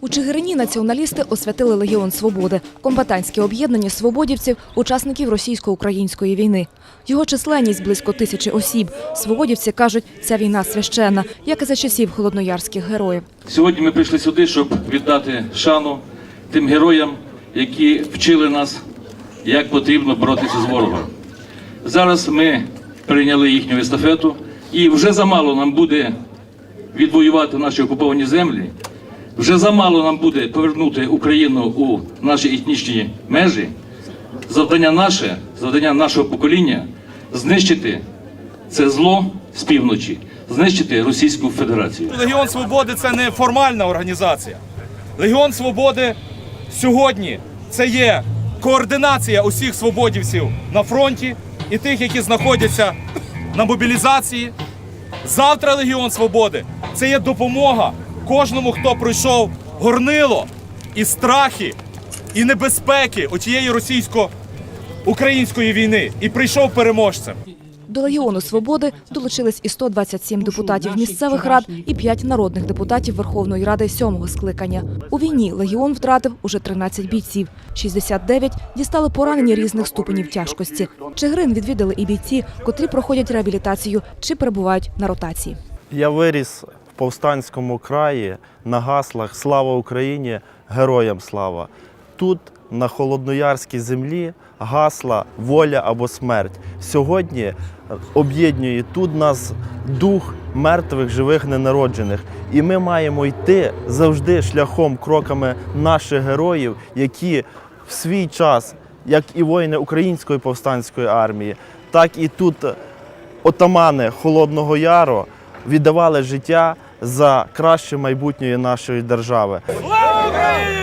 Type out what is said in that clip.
У Чигирині націоналісти освятили Легіон Свободи, комбатантське об'єднання свободівців, учасників російсько-української війни. Його численність близько тисячі осіб. Свободівці кажуть, ця війна священна, як і за часів холодноярських героїв. Сьогодні ми прийшли сюди, щоб віддати шану тим героям, які вчили нас, як потрібно боротися з ворогом. Зараз ми прийняли їхню естафету, і вже замало нам буде відвоювати наші окуповані землі. Вже замало нам буде повернути Україну у наші етнічні межі. Завдання наше, завдання нашого покоління знищити це зло з півночі, знищити Російську Федерацію. Легіон Свободи це не формальна організація. Легіон Свободи сьогодні це є координація усіх свободівців на фронті і тих, які знаходяться на мобілізації. Завтра Легіон Свободи це є допомога кожному, хто пройшов горнило і страхи, і небезпеки отієї російсько-української війни і прийшов переможцем. До Легіону Свободи долучились і 127 депутатів місцевих рад і 5 народних депутатів Верховної Ради сьомого скликання. У війні Легіон втратив уже 13 бійців. 69 дістали поранені різних ступенів тяжкості. Чигирин відвідали і бійці, котрі проходять реабілітацію чи перебувають на ротації. Я виріс повстанському краї на гаслах Слава Україні! Героям слава! Тут, на холодноярській землі, гасла воля або смерть. Сьогодні об'єднує тут нас дух мертвих, живих, ненароджених. І ми маємо йти завжди шляхом, кроками наших героїв, які в свій час, як і воїни Української повстанської армії, так і тут отамани Холодного Яру віддавали життя за краще майбутнє нашої держави. Слава Україні!